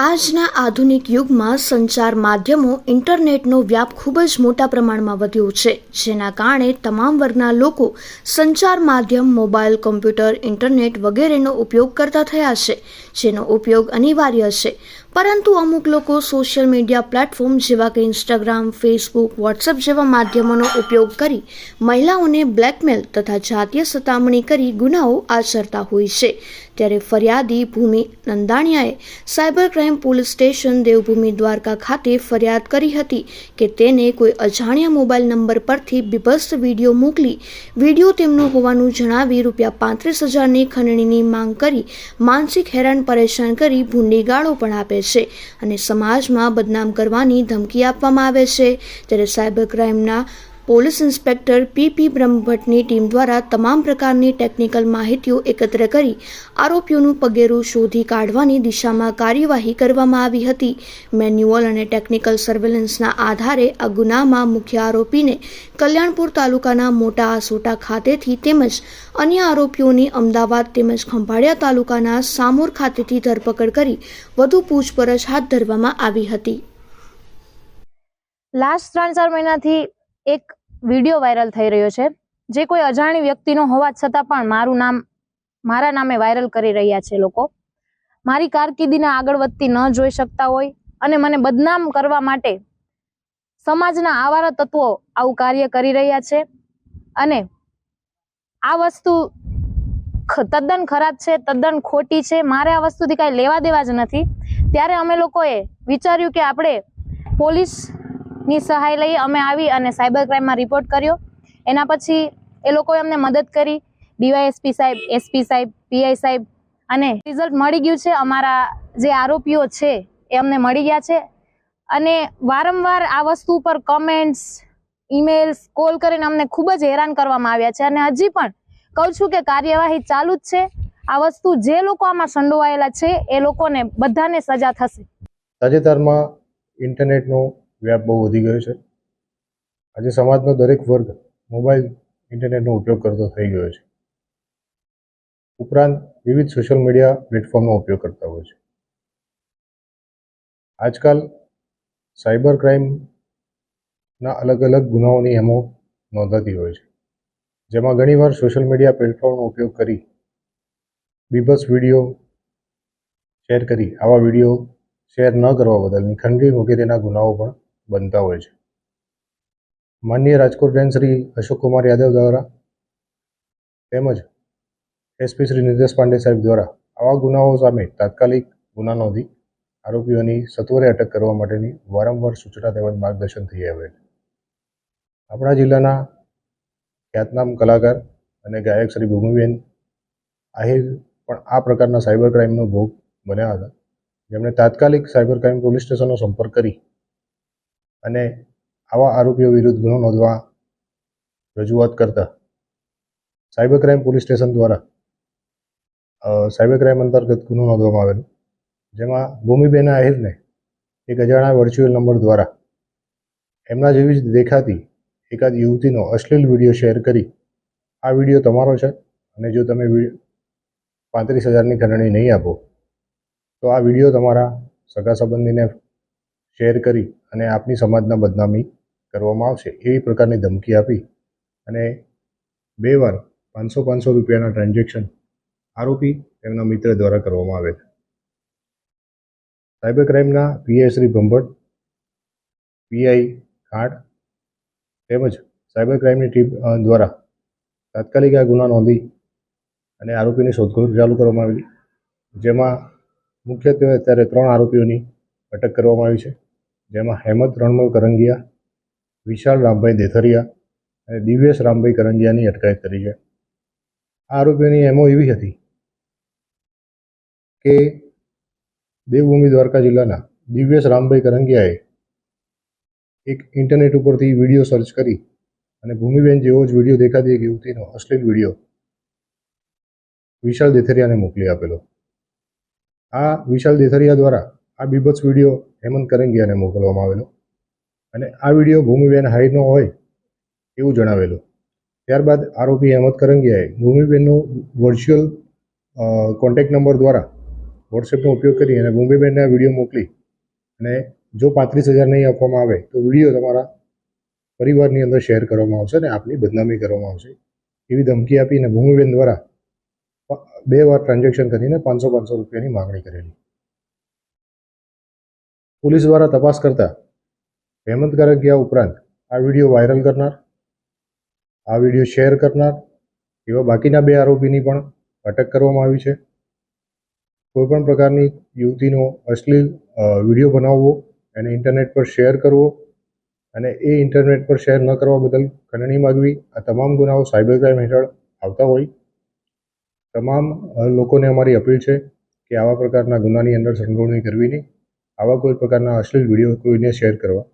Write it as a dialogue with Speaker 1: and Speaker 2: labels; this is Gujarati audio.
Speaker 1: આજના આધુનિક યુગમાં સંચાર માધ્યમો ઇન્ટરનેટનો વ્યાપ ખૂબ જ મોટા પ્રમાણમાં વધ્યો છે, જેના કારણે તમામ વર્ગના લોકો સંચાર માધ્યમ, મોબાઈલ, કોમ્પ્યુટર, ઇન્ટરનેટ વગેરેનો ઉપયોગ કરતા થયા છે, જેનો ઉપયોગ અનિવાર્ય છે. પરંતુ અમુક લોકો સોશિયલ મીડિયા પ્લેટફોર્મ જેવા કે ઇન્સ્ટાગ્રામ ફેસબુક વોટ્સએપ જેવા માધ્યમોનો ઉપયોગ કરી મહિલાઓને બ્લેકમેલ તથા જાતીય સતામણી કરી ગુનાઓ આચરતા હોય છે. ત્યારે ફરિયાદી Bhumi નંદાણિયાએ cyber crime police station Devbhumi Dwarka ખાતે ફરિયાદ કરી હતી કે તેને કોઈ અજાણ્યા મોબાઈલ નંબર પરથી બીભત્સ વીડિયો મોકલી વીડિયો તેમનો હોવાનું જણાવી રૂપિયા પાંત્રીસ હજારની ખંડણીની માંગ કરી માનસિક હેરાન પરેશાન કરી ભૂંડી ગાળો પણ આપે છે અને સમાજમાં બદનામ કરવાની ધમકી આપવામાં આવે છે. ત્યારે સાયબર ક્રાઇમના પોલીસ ઇન્સ્પેક્ટર પીપી બ્રહ્મભટ્ટની ટીમ દ્વારા તમામ પ્રકારની ટેકનિકલ માહિતીઓ એકત્ર કરી આરોપીઓનું પગેરું શોધી કાઢવાની દિશામાં કાર્યવાહી કરવામાં આવી હતી. મેન્યુઅલ અને ટેકનિકલ સર્વેલન્સના આધારે આ ગુનામાં મુખ્ય આરોપીને કલ્યાણપુર તાલુકાના મોટા આસોટા ખાતેથી તેમજ અન્ય આરોપીઓની અમદાવાદ તેમજ ખંભાળિયા તાલુકાના સામોર ખાતેથી ધરપકડ કરી વધુ પૂછપરછ હાથ ધરવામાં આવી હતી.
Speaker 2: લાસ્ટ ત્રણ ચાર મહિનાથી એક વીડિયો વાયરલ થઈ રહ્યો છે. જે કોઈ અજાણી વ્યક્તિનો હોવા છતાં પણ મારું નામ, મારા નામે વાયરલ કરી રહ્યા છે લોકો. મારી કારકિર્દીને આગળ વધતી ન જોઈ શકતા હોય અને મને બદનામ કરવા માટે સમાજના આવારા તત્વો આવું કાર્ય કરી રહ્યા છે. અને આ વસ્તુ તદ્દન ખરાબ છે, તદ્દન ખોટી છે. મારે આ વસ્તુથી કાંઈ લેવા દેવા જ નથી. ત્યારે અમે લોકોએ વિચાર્યું કે આપણે પોલીસની સહાય લઈ અમે આવી અને સાયબર ક્રાઇમમાં રિપોર્ટ કર્યો. એના પછી એ લોકોએ અમને મદદ કરી. ડીવાયએસપી સાહેબ એસપી સાહેબ પીઆઈ સાહેબ અને રિઝલ્ટ મળી ગયું છે. અમારા જે આરોપીઓ છે એ અમને મળી ગયા છે. અને વારંવાર આ વસ્તુ ઉપર કમેન્ટ્સ ઈમેલ્સ કોલ કરીને અમને ખૂબ જ હેરાન કરવામાં આવ્યા છે. અને હજી પણ કહું છું કે કાર્યવાહી ચાલુ જ છે. આ વસ્તુ જે લોકો આમાં સંડોવાયેલા છે એ લોકોને બધાને સજા થશે.
Speaker 3: તાજેતરમાં ઇન્ટરનેટનો વ્યાપ બહુ વધી ગયો છે. આજે સમાજનો દરેક વર્ગ મોબાઈલ, ઇન્ટરનેટનો ઉપયોગ કરતો થઈ ગયો છે. ઉપરાંત વિવિધ સોશિયલ મીડિયા પ્લેટફોર્મનો ઉપયોગ કરતા હોય છે. આજકાલ સાયબર ક્રાઇમના અલગ અલગ ગુનાઓની એમો નોંધાતી હોય છે. જેમાં ઘણીવાર સોશિયલ મીડિયા પ્લેટફોર્મનો ઉપયોગ કરી બીભત્સ વીડિયો શેર કરી, આવા વીડિયો શેર ન કરવા બદલની ખંડણી વગેરેના ગુનાઓ પણ બનતા હોય છે. માનનીય રાજકોટ રેન્જ શ્રી અશોકકુમાર યાદવ દ્વારા તેમજ એસપી શ્રી નિતેશ પાંડે સાહેબ દ્વારા આવા ગુનાઓ સામે તાત્કાલિક ગુના નોંધી આરોપીઓની સત્વરે અટક કરવા માટેની વારંવાર સૂચના તેમજ માર્ગદર્શન થઈ આવેલ. આપણા જિલ્લાના ખ્યાતનામ કલાકાર અને ગાયક શ્રી ભૂમિબેન આહિર પણ આ પ્રકારના સાયબર ક્રાઇમનો ભોગ બન્યા હતા. જેમણે તાત્કાલિક સાયબર ક્રાઇમ પોલીસ સ્ટેશનનો સંપર્ક કરી અને આવા આરોપીઓ વિરુદ્ધ ગુનો નોંધવા રજૂઆત કરતા સાયબર ક્રાઇમ પોલીસ સ્ટેશન દ્વારા સાયબર ક્રાઇમ અંતર્ગત ગુનો નોંધવામાં આવેલો. જેમાં ભૂમિબેન આહિરને એક અજાણા વર્ચ્યુઅલ નંબર દ્વારા એમના જેવી જ દેખાતી એકાદ યુવતીનો અશ્લીલ વીડિયો શેર કરી, આ વીડિયો તમારો છે અને જો તમે પાંત્રીસ હજારની ખંડણી નહીં આપો, તો આ વીડિયો તમારા સગા સંબંધીને શેર કરી અને આપની સમાજના બદનામી કરવામાં આવશે એવી પ્રકારની ધમકી આપી અને બે વાર પાંચસો પાંચસો રૂપિયાના ટ્રાન્ઝેક્શન આરોપી તેમના મિત્ર દ્વારા કરવામાં આવેલ સાયબર ક્રાઇમના પીઆઈ શ્રી બ્રહ્મભટ્ટ પીઆઈ ખાટ તેમજ સાયબર ક્રાઇમની ટીમ દ્વારા તાત્કાલિક આ ગુના નોંધી અને આરોપીની શોધખોળ ચાલુ કરવામાં આવેલી જેમાં મુખ્યત્વે અત્યારે ત્રણ આરોપીઓની અટક કરવામાં આવી છે. જેમાં હેમંત રણમલ કરંગિયા, વિશાલ રામભાઈ દેથરિયા અને દિવ્યેશ રામભાઈ કરંગિયાની અટકાયત કરી છે. આ આરોપીઓની એમો એવી હતી કે દેવભૂમિ દ્વારકા જિલ્લાના દિવ્યેશ રામભાઈ કરંગિયાએ એક ઇન્ટરનેટ ઉપરથી વીડિયો સર્ચ કરી અને ભૂમિબેન જેવો જ વીડિયો દેખાતી એક યુવતીનો અશ્લીલ વીડિયો વિશાલ દેથરિયાને મોકલી આપેલો. આ વિશાલ દેથરિયા દ્વારા આ બીભત્સ વીડિયો હેમંત કરંગિયાને મોકલવામાં આવેલો. અને આ વીડિયો ભૂમિબેન હાઈનો હોય એવું જણાવેલું. ત્યારબાદ આરોપી હેમંત કરંગિયાએ ભૂમિબેનનો વર્ચ્યુઅલ કોન્ટેક્ટ નંબર દ્વારા વોટ્સએપનો ઉપયોગ કરી અને ભૂમિબેનને વીડિયો મોકલી અને જો પાંત્રીસ હજાર નહીં આપવામાં આવે તો વીડિયો તમારા પરિવારની અંદર શેર કરવામાં આવશે અને આપની બદનામી કરવામાં આવશે એવી ધમકી આપીને ભૂમિબેન દ્વારા બે વાર ટ્રાન્ઝેક્શન કરીને પાંચસો પાંચસો રૂપિયાની માગણી કરેલી. પોલીસ દ્વારા તપાસ કરતા હેમંત કારકિયા ઉપરાંત આ વીડિયો વાયરલ કરનાર, આ વીડિયો શેર કરનાર એવા બાકીના બે આરોપીની પણ અટક કરવામાં આવી છે. કોઈપણ પ્રકારની યુવતીનો અશ્લીલ વીડિયો બનાવવો, એને ઇન્ટરનેટ પર શેર કરવો અને એ ઇન્ટરનેટ પર શેર ન કરવા બદલ ખંડણી માગવી, આ તમામ ગુનાઓ સાયબર ક્રાઇમ હેઠળ આવતા હોય. તમામ લોકોને અમારી અપીલ છે કે આવા પ્રકારના ગુનાની અંદર સંડોવણી કરવી નહીં. આવા કોઈ પ્રકારના અશ્લીલ વીડિયો કોઈને શેર કરવા